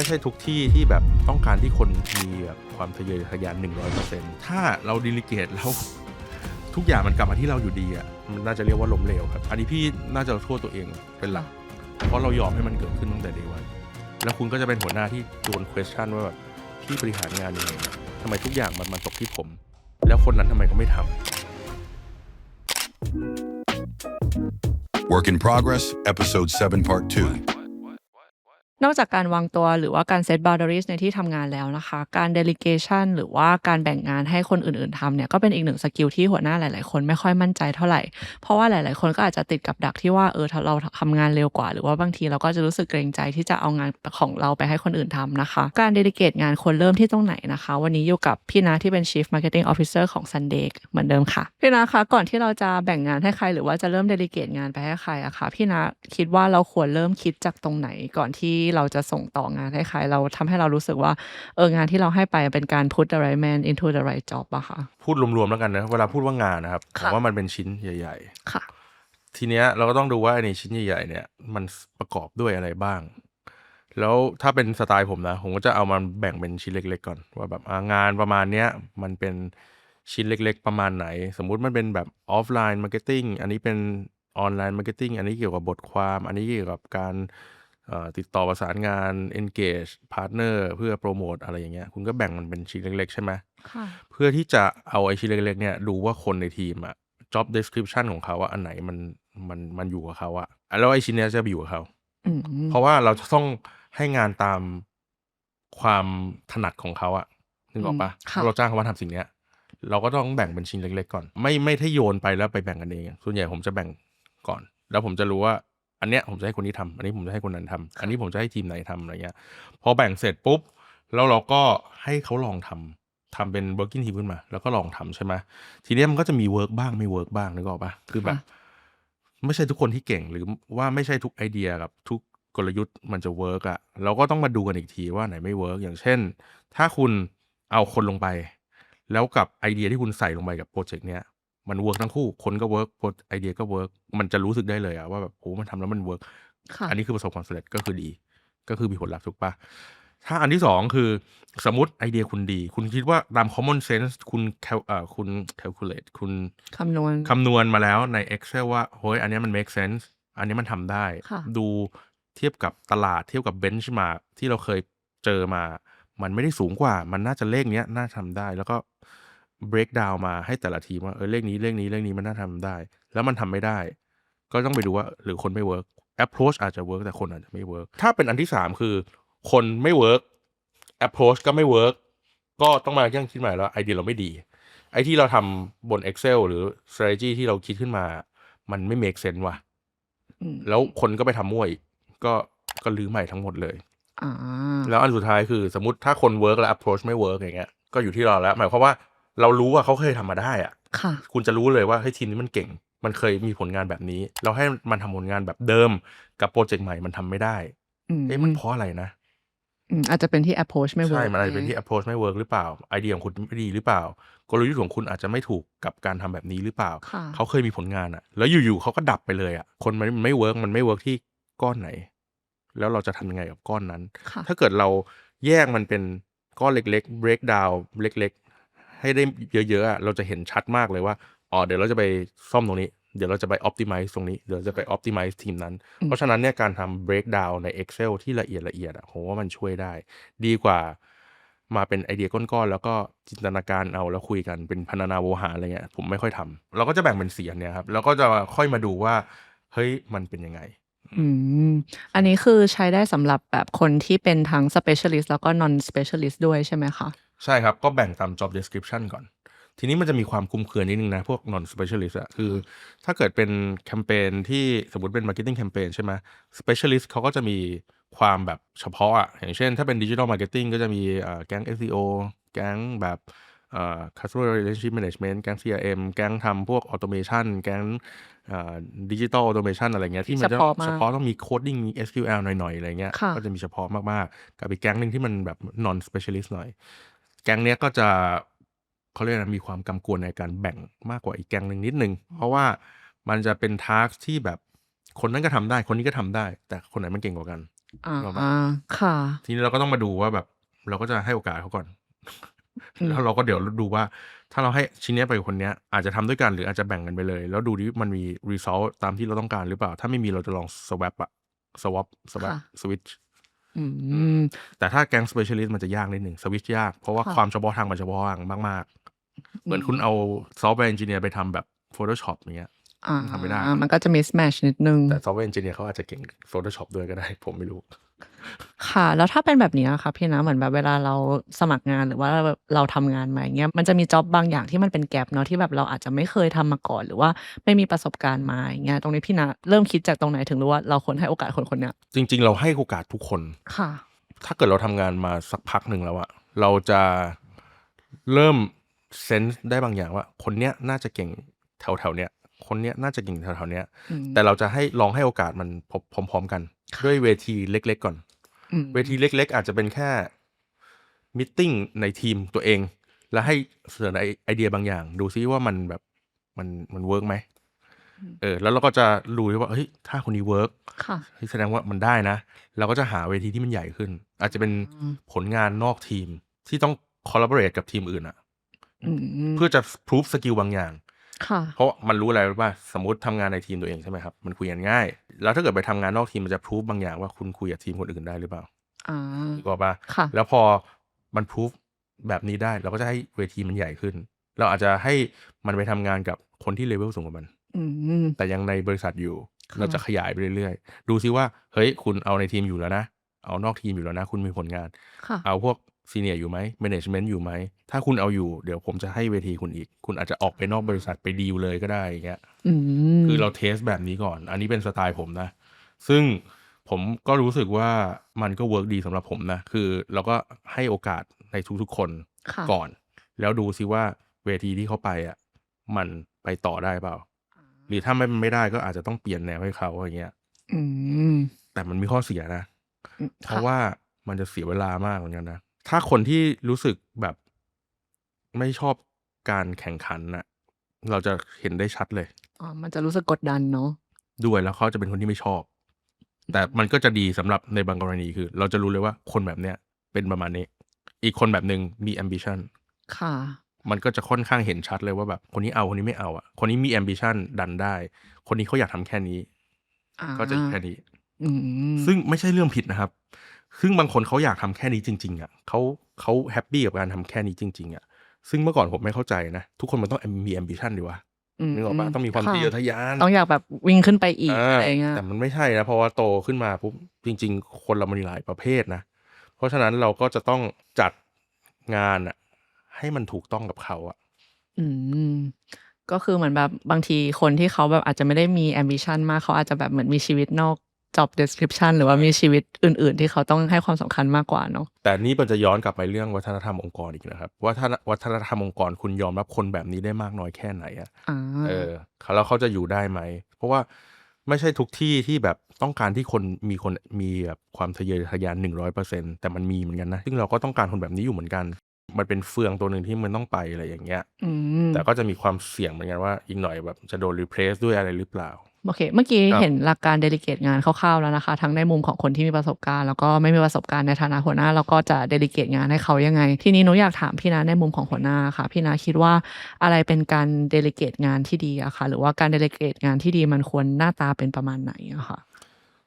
ไม่ใช่ทุกที่ที่แบบต้องการที่คนมีแบบความทะเยอทะยาน 100%ถ้าเราดิลิเกตแล้วทุกอย่างมันกลับมาที่เราอยู่ดีอะมันน่าจะเรียกว่าล้มเหลวครับ อันนี้พี่น่าจะโทษตัวเองเป็นหลัก เพราะเรายอมให้มันเกิดขึ้นตั้งแต่เดวันแล้วคุณก็จะเป็นหัวหน้าที่โดน question ว่าแบบพี่บริหารงานยังไงทำไมทุกอย่างมันมาตกที่ผม แล้วคนนั้นทำไมเขาไม่ทำ Work in Progress, Episode 7, Part 2. นอกจากการวางตัวหรือว่าการเซต boundaries ในที่ทำงานแล้วนะคะ การ delegation หรือว่าการแบ่งงานให้คนอื่นๆทำเนี่ยก็เป็นอีกหนึ่งสกิลที่หัวหน้าหลาย ๆ คนไม่ค่อยมั่นใจเท่าไหร่ เพราะว่าหลาย ๆ คนก็อาจจะติดกับดักที่ว่าเออเราทำงานเร็วกว่า หรือว่าบางทีเราก็จะรู้สึกเกรงใจที่จะเอางานของเราไปให้คนอื่นทำนะคะ การ delegate งานควรเริ่มที่ตรงไหนนะคะ วันนี้อยู่กับพี่นาที่เป็น chief marketing officer ของ Sunday เหมือนเดิมค่ะพี่นาคะก่อนที่เราจะแบ่งงานให้ใคร หรือว่าจะเริ่ม delegate งานไปให้ใครอะคะพี่นาคิดว่าเราควรเริ่มคิดจากตรงไหนก่อนที่เราจะส่งต่องานให้ใครเราทำให้เรารู้สึกว่าเอองานที่เราให้ไปเป็นการ put the right man into the right job อะค่ะ พูดรวมๆแล้วกันนะเวลาพูดว่างานนะครับผค่ะมว่ามันเป็นชิ้นใหญ่ค่ะๆทีเนี้ยเราก็ต้องดูว่าในชิ้นใหญ่ๆเนี่ย มันประกอบด้วยอะไรบ้าง แล้วถ้าเป็นสไตล์ผมนะ ผมก็จะเอามันแบ่งเป็นชิ้นเล็ก ๆ ก่อน ว่าแบบอ่างานประมาณเนี้ยมันเป็นชิ้นเล็ก ๆ ประมาณไหน สมมุติมันเป็นแบบออฟไลน์มาร์เก็ตติ้งอันนี้เป็นออนไลน์มาร์เก็ตติ้งอันนี้เกี่ยวกับบทความ อันนี้เกี่ยวกับการเอ่อ ติดต่อประสานงาน engage partner เพื่อโปรโมทอะไรอย่างเงี้ยคุณก็แบ่งมันเป็นชิ้นเล็กๆ ใช่ไหมค่ะเพื่อที่จะเอาไอชิ้นเล็กๆเนี่ยดูว่าคนในทีมอะ job description ของเขาอะอันไหนมันมันมันอยู่กับเขาอะแล้วไอชิ้นเนี้ยจะไปอยู่กับเขาอืมเพราะว่าเราจะต้องให้งานตามความถนัดของเขาอะนึกออกปะอืมค่ะถ้าเราจ้างเขามาทำสิ่งเนี้ย เราก็ต้องแบ่งเป็นชิ้นเล็ก ๆ ก่อน ไม่ไม่ให้โยนไปแล้วไปแบ่งกันเอง ส่วนใหญ่ผมจะแบ่งก่อน แล้วผมจะรู้ว่า อันเนี้ยผมจะให้คนนี้ทำอันนี้ผมจะให้คนนั้นทำอันนี้ผมจะให้ทีมไหนทำอะไรเงี้ย พอแบ่งเสร็จปุ๊บ แล้วเราก็ให้เขาลองทำทำเป็น working team ขึ้นมา แล้วก็ลองทำใช่ไหมทีเนี้ยมันก็จะมี work บ้างไม่ work บ้างนึกออกปะคือแบบค่ะไม่ใช่ทุกคนที่เก่งหรือว่าไม่ใช่ทุกไอเดียกับทุกกลยุทธ์มันจะเวิร์กอะเราก็ต้องมาดูกันอีกทีว่าไหนไม่เวิร์กอย่างเช่น ถ้าคุณเอาคนลงไป แล้วกับไอเดียที่คุณใส่ลงไปกับโปรเจกต์เนี้ย มันเวิร์กทั้งคู่ คนก็เวิร์กไอเดียก็เวิร์กมันจะรู้สึกได้เลยอะว่าแบบโอ้มันทำแล้วมันเวิร์กค่ะอันนี้คือประสบความสำเร็จก็คือดี ก็คือมีผลลัพธ์ถูกปะถ้าอันที่สองคือสมมติไอเดียคุณดี คุณคิดว่าตาม common sense คุณแคลเอ่อคุณ calculate คุณคำนวณคำนวณมาแล้วใน Excel ว่าเฮ้ยอันเนี้ยมัน make sense อันนี้มันทำได้ค่ะดูเทียบกับตลาดเทียบกับ benchmark ที่เราเคยเจอมา มันไม่ได้สูงกว่า มันน่าจะเลขเนี้ยน่าทำได้แล้วก็ break down มาให้แต่ละทีมว่าเออเลขนี้เลขนี้เลขนี้มันน่าทำได้ แล้วมันทำไม่ได้ ก็ต้องไปดูว่าหรือคนไม่ work approach อาจจะ work แต่คนอาจจะไม่ work ถ้าเป็นอันที่สามคือ คนไม่ work approach ก็ไม่ work ก็ต้องมายั่งคิดใหม่แล้วไอเดียเราไม่ดี ไอที่เราทำบน Excel หรือ strategy ที่เราคิดขึ้นมา มันไม่ make sense ว่ะอืมแล้วคนก็ไปทำมั่วอีกก็ก็ลื้อใหม่ทั้งหมดเลยอ่าแล้วอันสุดท้ายคือสมมติถ้าคน work และ approach ไม่ work อย่างเงี้ยก็อยู่ที่เราแล้ว หมายความว่า เรารู้ว่าเขาเคยทำมาได้อะค่ะ คุณจะรู้เลยว่าเฮ้ยทีมนี้มันเก่ง มันเคยมีผลงานแบบนี้ เราให้มันทำผลงานแบบเดิม กับโปรเจกต์ใหม่มันทำไม่ได้อืมเอ๊ะมันเพราะอะไรนะอืมอาจจะเป็นที่ approach ไม่ work ใช่ มันอาจจะเป็นที่ approach ไม่ work หรือเปล่า ไอเดียของคุณไม่ดีหรือเปล่ากลยุทธ์ของคุณอาจจะไม่ถูกกับการทำแบบนี้หรือเปล่าค่ะเขาเคยมีผลงานอะแล้วอยู่ๆเขาก็ดับไปเลยอะคนมันไม่เวิร์กมันไม่เวิร์กที่ก้อนไหน แล้วเราจะทำยังไงกับก้อนนั้นค่ะถ้าเกิดเราแยกมันเป็นก้อนเล็กๆ break down เล็กๆ ให้ได้เยอะๆอะเราจะเห็นชัดมากเลยว่าอ๋อเดี๋ยวเราจะไปซ่อมตรงนี้ เดี๋ยวเราจะไป optimize ตรงนี้ เดี๋ยวเราจะไป optimize ทีมนั้นอืมเพราะฉะนั้นเนี่ยการทำ break down ใน Excel ที่ละเอียดละเอียดอะผมว่ามันช่วยได้ ดีกว่ามาเป็นไอเดียก้อนๆแล้วก็จินตนาการเอาแล้วคุยกันเป็นพรรณนาโวหารอะไรเงี้ยผมไม่ค่อยทำเราก็จะแบ่งเป็นสีอันเนี้ยครับแล้วก็จะค่อยมาดูว่า เฮ้ยมันเป็นยังไงอืมอันนี้คือใช้ได้สำหรับแบบคนที่เป็นทั้ง specialist แล้วก็ non specialist ด้วยใช่ไหมคะ ใช่ครับ ก็แบ่งตาม job description ก่อน ทีนี้มันจะมีความคลุมเครือนิดนึงนะ พวก non specialist อะคือ ถ้าเกิดเป็นแคมเปญที่สมมติเป็น marketing campaign ใช่ไหม specialist เขาก็จะมีความแบบเฉพาะอะอย่างเช่น ถ้าเป็น digital marketing ก็จะมีเอ่อแก๊ง SEO แก๊งแบบเอ่อ customer relationship management แก๊ง CRM แก๊งทำพวก automation แก๊งเอ่อ digital automation อะไรเงี้ยที่มันจะเฉพาะมากเฉพาะต้องมี coding มี SQL หน่อยๆ อะไรเงี้ยค่ะก็จะมีเฉพาะมากๆ กับอีกแก๊งหนึ่งที่มันแบบ non specialist หน่อย แก๊งเนี้ยก็จะเขาเรียกนะมีความกำกวมในการแบ่งมากกว่าอีกแก๊งหนึ่งนิดนึง เพราะว่ามันจะเป็นทาร์กที่แบบคนนั้นก็ทำได้ คนนี้ก็ทำได้ แต่คนไหนมันเก่งกว่ากันอานึกออกเปล่าค่ะ ทีนี้เราก็ต้องมาดูว่าแบบเราก็จะให้โอกาสเขาก่อน อืแล้มวเราก็เดี๋ยวดูว่า ถ้าเราให้ชิ้นเนี้ยไปกับคนเนี้ยอาจจะทำด้วยกันหรืออาจจะแบ่งกันไปเลย แล้วดูดิมันมี result ตามที่เราต้องการหรือเปล่า ถ้าไม่มีเราจะลอง swap อะ swap ค่ะ swap switch อือืมมแต่ถ้าแก๊ง specialist มันจะยากนิดหนึ่ง switch ยาก เพราะว่าค่ะความเฉพาะทางมันเฉพาะทางมากๆ เหมือนคุณอืมเอา software engineer ไปทำแบบ Photoshop อย่างเงี้ยอามันทำไม่ได้ มันก็จะ mismatch นิดหนึ่งแต่ software engineer เขาอาจจะเก่ง Photoshop ด้วยก็ได้ ผมไม่รู้ ค่ะ แล้วถ้าเป็นแบบเนี้ยค่ะพี่นะ เหมือนแบบเวลาเราสมัครงาน หรือว่าแบบเราทำงานมาอย่างเงี้ย มันจะมีจ็อบบางอย่างที่มันเป็น gap เนาะ ที่แบบเราอาจจะไม่เคยทำมาก่อน หรือว่าไม่มีประสบการณ์มาอย่างเงี้ย ตรงนี้พี่นะเริ่มคิดจากตรงไหนถึงรู้ว่าเราควรให้โอกาสคนคนเนี้ย?จริง ๆ เราให้โอกาสทุกคน ค่ะ ถ้าเกิดเราทำงานมาสักพักหนึ่งแล้วอะเราจะเริ่มเซนส์ได้บางอย่างว่า คนเนี้ยน่าจะเก่งแถวๆเนี้ยคนเนี้ยน่าจะเก่งแถวๆเนี้ย อืมแต่เราจะให้ลองให้โอกาสมันพร้อมๆกันค่ะด้วยเวทีเล็ก ๆ ก่อนอืม เวทีเล็ก ๆ อาจจะเป็นแค่มีตติงในทีมตัวเอง แล้วให้เสนอไอไอเดียบางอย่าง ดูซิว่ามันแบบมันมันเวิร์กไหมอืมเออแล้วเราก็จะรู้ว่าเฮ้ยถ้าคนนี้เวิร์กค่ะเฮ้ยแสดงว่ามันได้นะ เราก็จะหาเวทีที่มันใหญ่ขึ้น อาจจะเป็นอืมผลงานนอกทีมที่ต้อง collaborate กับทีมอื่นอะอืมเพื่อจะ prove สกิลบางอย่างค่ะ เพราะมันรู้อะไรรู้ป่ะสมมุติทำงานในทีมตัวเองใช่ไหมครับมันคุยกันง่าย แล้วถ้าเกิดไปทำงานนอกทีมมันจะ prove บางอย่างว่าคุณคุยกับทีมคนอื่นได้หรือเปล่าอานึกออกป่ะค่ะแล้วพอมัน prove แบบนี้ได้เราก็จะให้เวทีมันใหญ่ขึ้น เราอาจจะให้มันไปทำงานกับคนที่ level สูงกว่ามันอืมแต่ยังในบริษัทอยู่ค่ะเราจะขยายไปเรื่อยๆ ดูซิว่า เฮ้ย คุณเอาในทีมอยู่แล้วนะ เอานอกทีมอยู่แล้วนะ คุณมีผลงานค่ะเอาพวก Senior อยู่ไหม Management อยู่ไหม ถ้าคุณเอาอยู่เดี๋ยวผมจะให้เวทีคุณอีก คุณอาจจะออกไปนอกบริษัทไปดีลเลยก็ได้อย่างเงี้ยอืมคือเราเทสแบบนี้ก่อน อันนี้เป็นสไตล์ผมนะ ซึ่งผมก็รู้สึกว่ามันก็เวิร์กดีสำหรับผมนะ คือเราก็ให้โอกาสในทุกๆคนค่ะก่อน แล้วดูซิว่าเวทีที่เขาไปอะมันไปต่อได้เปล่า หรือถ้าไม่ไม่ได้ก็อาจจะต้องเปลี่ยนแนวให้เขาอย่างเงี้ยอืมแต่มันมีข้อเสียนะอืมเพค่ะราะว่ามันจะเสียเวลามากเหมือนกันนะ ถ้าคนที่รู้สึกแบบไม่ชอบการแข่งขันน่ะ เราจะเห็นได้ชัดเลย อ๋อ มันจะรู้สึกกดดันเนาะ ด้วยแล้วเขาจะเป็นคนที่ไม่ชอบ แต่มันก็จะดีสำหรับในบางกรณีคือ เราจะรู้เลยว่าคนแบบเนี้ยเป็นประมาณนี้ อีกคนแบบหนึ่งมี ambition ค่ะ มันก็จะค่อนข้างเห็นชัดเลยว่าแบบคนนี้เอาคนนี้ไม่เอาอะ คนนี้มี ambition ดันได้ คนนี้เขาอยากทำแค่นี้อาก็จะแค่นี้ อืมซึ่งไม่ใช่เรื่องผิดนะครับ ซึ่งบางคนเขาอยากทำแค่นี้จริงๆอะเขาเขาแฮปปี้กับการทำแค่นี้จริงๆอะซึ่งเมื่อก่อนผมไม่เข้าใจนะทุกคนมันต้องมี ambition ดีวะอืมนึกออกปะต้องมีความค่ะทะเยอทะยานต้องอยากแบบวิ่งขึ้นไปอีกาอะไรเงี้ยแต่มันไม่ใช่นะเพราะว่าโตขึ้นมาปุ๊บจริง ๆ คนเรามันมีหลายประเภทนะ เพราะฉะนั้นเราก็จะต้องจัดงานอะให้มันถูกต้องกับเขาอะอืมก็คือเหมือนแบบบางทีคนที่เขาแบบอาจจะไม่ได้มี ambition มากเขาอาจจะแบบเหมือนมีชีวิตนอก job description หรือว่ามีชีวิตอื่น ๆ ที่เขาต้องให้ความสำคัญมากกว่าเนาะแต่นี่มันจะย้อนกลับไปเรื่องวัฒนธรรมองค์กรอีกนะครับ ว่าถ้าวัฒนธรรมองค์กรคุณยอมรับคนแบบนี้ได้มากน้อยแค่ไหนอะอาเออแล้วเขาจะอยู่ได้ไหม เพราะว่าไม่ใช่ทุกที่ที่แบบต้องการที่คนมีคนมีแบบความทะเยอทะยานหนึ่งร้อยเปอร์เซ็นแต่มันมีเหมือนกันนะซึ่งเราก็ต้องการคนแบบนี้อยู่เหมือนกัน มันเป็นเฟืองตัวหนึ่งที่มันต้องไปอะไรอย่างเงี้ยอืมแต่ก็จะมีความเสี่ยงเหมือนกันว่าอีกหน่อยแบบจะโดนรีเพลซด้วยอะไรหรือเปล่า โอเค เมื่อกี้ครับเห็นหลักการ delegate งานคร่าวๆแล้วนะคะ ทั้งในมุมของคนที่มีประสบการณ์ แล้วก็ไม่มีประสบการณ์ในฐานะหัวหน้า แล้วก็จะ delegate งานให้เขายังไง ทีนี้หนูอยากถามพี่นะในมุมของหัวหน้าค่ะ พี่นะคิดว่าอะไรเป็นการ delegate งานที่ดีอะคะหรือว่าการ delegate งานที่ดีมันควรหน้าตาเป็นประมาณไหนอะคะ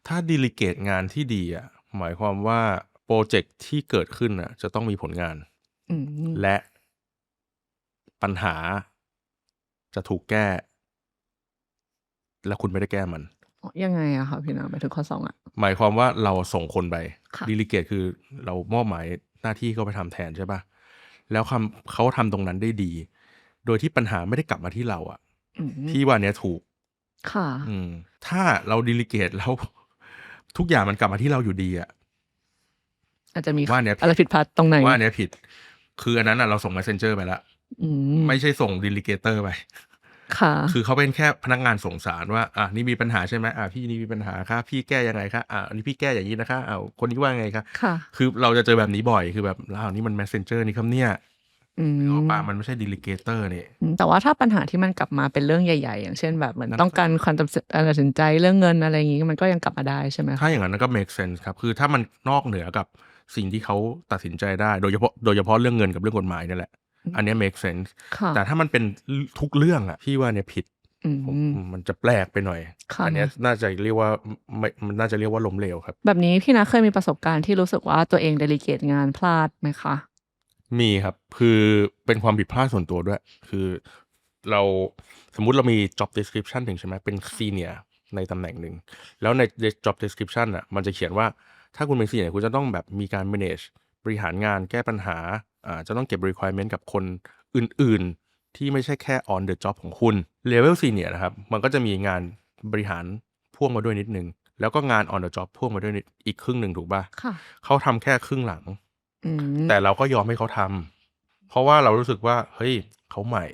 ถ้าดีลิเกตงานที่ดีอะหมายความว่าโปรเจกต์ที่เกิดขึ้นอะจะต้องมีผลงานอืมและปัญหาจะถูกแก้ และคุณไม่ได้แก้มันอ๋อยังไงอะคะพี่นะหมายถึงข้อสองอะ หมายความว่าเราส่งคนไปค่ะ ดีลิเกตคือเรามอบหมายหน้าที่เขาไปทำแทนใช่ปะแล้วคำเขาทำตรงนั้นได้ดี โดยที่ปัญหาไม่ได้กลับมาที่เราอะอืมที่ว่าเนี้ยถูก ค่ะ อืม ถ้าเราดีลิเกตแล้ว ทุกอย่างมันกลับมาที่เราอยู่ดีอะ อาจจะมีว่าเนี่ยอะไรผิดพลาดตรงไหนว่าอันเนี้ยผิด คืออันนั้นอะเราส่ง messenger ไปแล้ว อืมไม่ใช่ส่งดีลิเกเตอร์ไป ค่ะคือเขาเป็นแค่พนักงานส่งสารว่าอะนี่มีปัญหาใช่ไหมอะพี่นี่มีปัญหาค่ะพี่แก้ยังไงคะอะอันนี้พี่แก้อย่างนี้นะคะอ่าคนนี้ว่าไงคะค่ะคือเราจะเจอแบบนี้บ่อยคือแบบอ้าวนี่มัน messenger นี่ครับเนี่ยอืนึกออกปะมมันไม่ใช่ delegator นี่อืมแต่ว่าถ้าปัญหาที่มันกลับมาเป็นเรื่องใหญ่ๆ อย่างเช่นแบบเหมือนนั่นต้องก็การความตัดสินตัดสินใจเรื่องเงินอะไรอย่างงี้มันก็ยังกลับมาได้ใช่ไหมคะ?ถ้าอย่างนั้นก็ make sense ครับ คือถ้ามันนอกเหนือกับสิ่งที่เขาตัดสินใจได้ โดยเฉพาะโดยเฉพาะเรื่องเงินกับเรื่องกฎหมายเนี่ยแหละ อืมอันเนี้ย make sense ค่ะแต่ถ้ามันเป็นลทุกเรื่องอะพี่ว่าเนี่ยผิดอืผมมมันจะแปลกไปหน่อยค่ะอันเนี้ยน่าจะเรียกว่ามไม่มันน่าจะเรียกว่าล้มเหลวครับ แบบนี้พี่นัทเคยมีประสบการณ์ที่รู้สึกว่าตัวเอง delegate งานพลาดไหมคะ?มีครับ คือเป็นความผิดพลาดส่วนตัวด้วย คือเราสมมุติเรามี job description หนึ่งใช่ไหมเป็น Senior ในตำแหน่งหนึ่ง แล้วในเด job description น่ะมันจะเขียนว่าถ้าคุณเป็น Senior คุณจะต้องแบบมีการ manage บริหารงานแก้ปัญหาอ่า จะต้องเก็บ requirement กับคนอื่นๆ ที่ไม่ใช่แค่ on the job ของคุณ level Senior นะครับ มันก็จะมีงานบริหารพ่วงมาด้วยนิดหนึ่งแล้วก็งาน on the job พ่วงมาด้วยนิดอีกครึ่งหนึ่งถูกเปล่า?ค่ะเขาทำแค่ครึ่งหลังอืมแต่เราก็ยอมให้เขาทำเพราะว่าเรารู้สึกว่า เฮ้ยเขาใหม่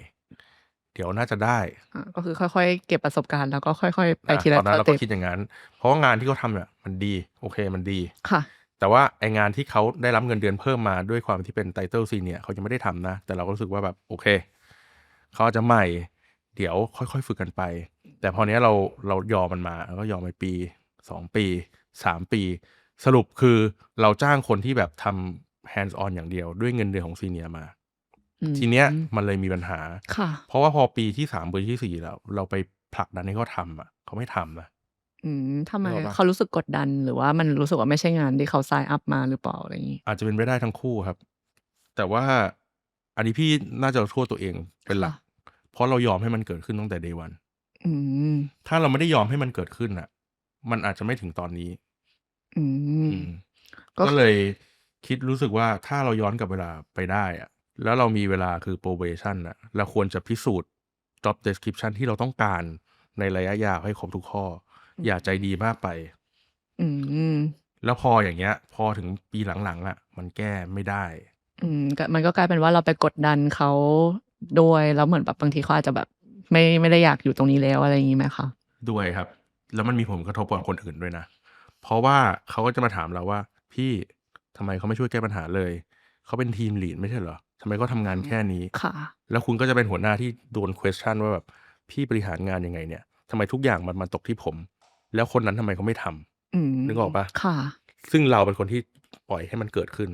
เดี๋ยวน่าจะได้อาก็คือค่อยๆ เก็บประสบการณ์แล้วก็ค่อย ๆ ไปอาทีละตอนนั้นสเราเตก็ปคิดอย่างงั้น เพราะว่างานที่เขาทำเนี่ยมันดี โอเคมันดีค่ะ แต่ว่าไอ้งานที่เขาได้รับเงินเดือนเพิ่มมาด้วยความที่เป็น title Senior เขายังไม่ได้ทำนะ แต่เราก็รู้สึกว่าแบบโอเค เขาอาจจะใหม่ เดี๋ยวค่อยๆ ฝึกกันไป แต่พอเนี้ยเราเรายอมมันมาเราก็ยอมไปปี 2 ปี 3 ปี สรุปคือเราจ้างคนที่แบบทำ hands on อย่างเดียวด้วยเงินเดือนของ Senior มาอืทีเนี้ยมมันเลยมีปัญหาค่ะเพราะว่าพอปีที่3ปีที่4แล้ว เราไปผลักดันให้เขาทำอะเขาไม่ทำนะ อืมทำไมนึกออกเปล่า?เขารู้สึกกดดัน หรือว่ามันรู้สึกว่าไม่ใช่งานที่เขา sign up มาหรือเปล่า?อะไรงี้อาจจะเป็นไปได้ทั้งคู่ครับ แต่ว่าอันนี้พี่น่าจะโทษตัวเองเป็นหลัค่ะกเพราะเรายอมให้มันเกิดขึ้นตั้งแต่ day 1อืม ถ้าเราไม่ได้ยอมให้มันเกิดขึ้นน่ะ มันอาจจะไม่ถึงตอนนี้ อือืมมก็ ก็คืเลอยคิดรู้สึกว่าถ้าเราย้อนกลับเวลาไปได้อะแล้วเรามีเวลาคือ probation น่ะเราควรจะพิสูจน์ job description ที่เราต้องการในระยะยาวให้ครบทุกข้อ อือย่าใจดีมากไป อืม แล้วพออย่างเงี้ย พอถึงปีหลังๆอะมันแก้ไม่ได้ อืมก็มันก็กลายเป็นว่าเราไปกดดันเขาด้วยแล้วเหมือนแบบบางทีเขาอาจจะแบบ ไม่ไม่ได้อยากอยู่ตรงนี้แล้วอะไรงี้ไหมคะ?ด้วยครับ แล้วมันมีผลกระทบกับคนอื่นด้วยนะ เพราะว่าเขาก็จะมาถามเราว่า"พี่ทำไมเขาไม่ช่วยแก้ปัญหาเลย เขาเป็น team lead ไม่ใช่เหรอทำไมเขาทำงานอืแค่มนี้"ค่ะ แล้วคุณก็จะเป็นหัวหน้าที่โดน question ว่าแบบ"พี่บริหารงานยังไงเนี่ยทำไมทุกอย่างมันมาตกที่ผม แล้วคนนั้นทำไมเขาไม่ทำ"อืมนึกออกเปล่า?ค่ะ ซึ่งเราเป็นคนที่ปล่อยให้มันเกิดขึ้น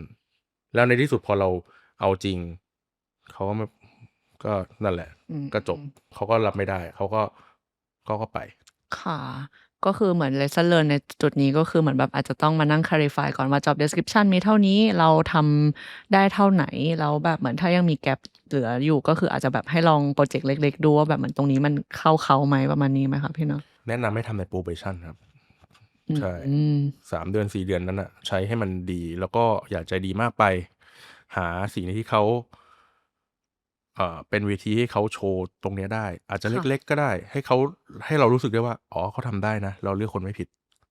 แล้วในที่สุดพอเราเอาจริง เขาก็ไม่ก็นั่นแหละอืมก็จบเขาก็รับไม่ได้ เขาก็เขาก็ไป ค่ะ ก็คือเหมือน lesson learn ในจุดนี้ก็คือเหมือนแบบอาจจะต้องมานั่ง clarify ก่อนว่า job description มีเท่านี้เราทำได้เท่าไหน แล้วแบบเหมือนถ้ายังมี gap เหลืออยู่ก็คืออาจจะแบบให้ลองพรอเจกต์เล็ก ๆ ดูว่าแบบเหมือนตรงนี้มันเข้าเขาไหมประมาณนี้ไหมคะพี่เนาะ? แนะนำให้ทำใน probation ครับอืใช่ม3เดือน4เดือนนั้นน่ะใช้ให้มันดี แล้วก็อย่าใจดีมากไป หาสิ่งที่เขาเอ่อเป็นเวทีให้เขาโชว์ตรงเนี้ยได้ อาจจะค่ะเล็กๆก็ได้ ให้เขาให้เรารู้สึกได้ว่า อ๋อเขาทำได้นะ เราเลือกคนไม่ผิด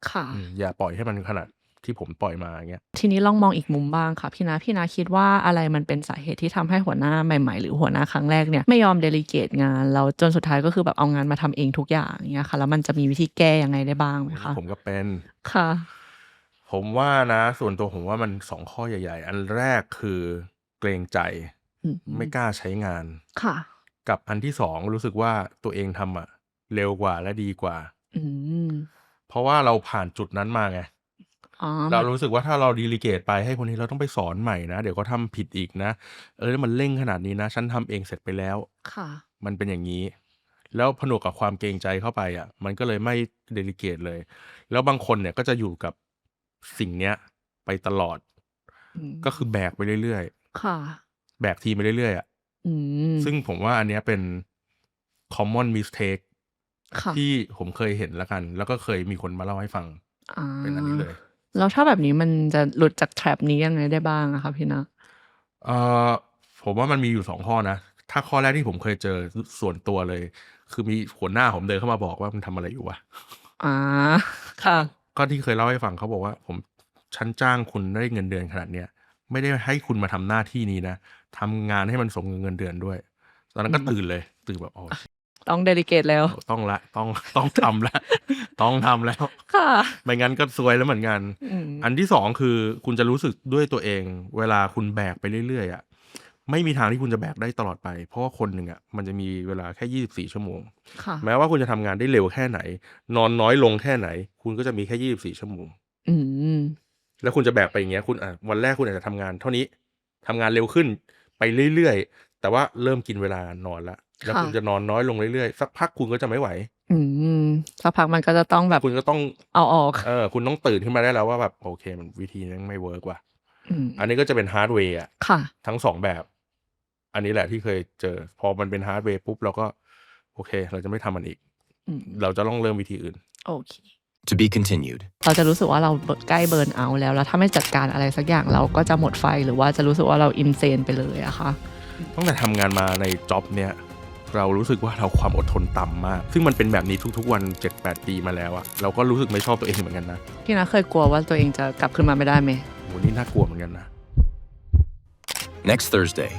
ค่ะอืมอย่าปล่อยให้มันขนาด ที่ผมปล่อยมาอย่างเงี้ยทีนี้ลองมองอีกมุมบ้างค่ะพี่นัทพี่นัทคิดว่าอะไรมันเป็นสาเหตุที่ทำให้หัวหน้าใหม่ ๆ หรือหัวหน้าครั้งแรกเนี่ยไม่ยอม delegate งานแล้วจนสุดท้ายก็คือแบบเอางานมาทำเองทุกอย่างอย่างเงี้ยค่ะ แล้วมันจะมีวิธีแก้ยังไงได้บ้างไหมอันนี้คะ?ผมก็เป็นค่ะ ผมว่านะ ส่วนตัวผมว่ามัน2ข้อใหญ่ ๆ อันแรกคือเกรงใจอืมไม่กล้าใช้งานค่ะ กับอันที่2รู้สึกว่าตัวเองทำอะเร็วกว่าและดีกว่าอืมเพราะว่าเราผ่านจุดนั้นมาไงอ๋อ เรามันรู้สึกว่าถ้าเรา delegate ไปให้คนนี้เราต้องไปสอนใหม่นะ เดี๋ยวเขาทำผิดอีกนะ เออมันเร่งขนาดนี้นะ ฉันทำเองเสร็จไปแล้ว ค่ะ มันเป็นอย่างงี้ แล้วผนวกกับความเกรงใจเข้าไปอะมันก็เลยไม่ delegate เลย แล้วบางคนเนี่ยก็จะอยู่กับสิ่งเนี้ย ไปตลอด อืมก็คือแบกไปเรื่อยค่ะ ๆ แบกทีมไปเรื่อยๆอะอืมซึ่งผมว่าอันเนี้ยเป็น common mistake ค่ะที่ผมเคยเห็นแล้วกัน แล้วก็เคยมีคนมาเล่าให้ฟังอาเป็นอันนี้เลย แล้วถ้าแบบนี้มันจะหลุดจาก trap นี้ยังไงได้บ้างอะคะพี่นัท?เอ่อผมว่ามันมีอยู่2ข้อนะ ถ้าข้อแรกที่ผมเคยเจอสส่วนตัวเลย คือมีหัวหน้าผมเดินเข้ามาบอกว่า"มึงทำอะไรอยู่วะ?"อาค่ะ ก็ที่เคยเล่าให้ฟังเขาบอกว่า"ผมฉันจ้างคุณได้เงินเดือนขนาดเนี้ยไม่ได้ให้คุณมาทำหน้าที่นี้นะทำงานให้มันสมกับเงินเดือนด้วย"ตอนนั้นก็อืมตื่นเลย ตื่นแบบ "Oh shit" ต้อง delegate แล้ว ต้องแล้วต้องต้องทำแล้ว ต้องทำแล้ว ค่ะ ไม่งั้นก็ซวยแล้วเหมือนกันอืมอันที่2คือคุณจะรู้สึกด้วยตัวเอง เวลาคุณแบกไปเรื่อยๆอะไม่มีทางที่คุณจะแบกได้ตลอดไป เพราะว่าคนหนึ่งอะมันจะมีเวลาแค่24ชั่วโมงค่ะแม้ว่าคุณจะทำงานได้เร็วแค่ไหน นอนน้อยลงแค่ไหน คุณก็จะมีแค่24ชั่วโมง อืมแล้วคุณจะแบกไปอย่างเงี้ย คุณอะวันแรกคุณอาจจะทำงาน เท่านี้ทำงานเร็วขึ้นไปเรื่อยๆ แต่ว่าเริ่มกินเวลานอนละแล้วค่ะคุณจะนอนน้อยลงเรื่อยๆสักพักคุณก็จะไม่ไหว อืมสักพักมันก็จะต้องแบบคุณก็ต้องเอาออกเออคุณต้องตื่นขึ้นมาได้แล้วว่าแบบโอเค มันวิธีนั้นไม่เวิร์กว่ะอืมอันนี้ก็จะเป็นฮาร์ดแวร์อะค่ะทั้งสองแบบ อันนี้แหละที่เคยเจอ พอมันเป็นฮาร์ดแวร์ปุ๊บเราก็ โอเค เราจะไม่ทำมันอีกอืมเราจะต้องเริ่มวิธีอื่น โอเค To be continued. เราจะรู้สึกว่าเราใกล้เบิร์นเอาท์แล้ว แล้วถ้าไม่จัดการอะไรสักอย่างเราก็จะหมดไฟหรือว่าจะรู้สึกว่าเราอินเซนไปเลยอะค่ะ ตั้งแต่ทำงานมาในจ็อบเนี่ยเรารู้สึกว่าเราความอดทนต่ำมาก ซึ่งมันเป็นแบบนี้ทุกๆวัน 7-8 ปีมาแล้วอะเราก็รู้สึกไม่ชอบตัวเองเหมือนกันนะ พี่นะเคยกลัวว่าตัวเองจะกลับขึ้นมาไม่ได้ไหมโหนี่น่ากลัวเหมือนกันนะ Next Thursday,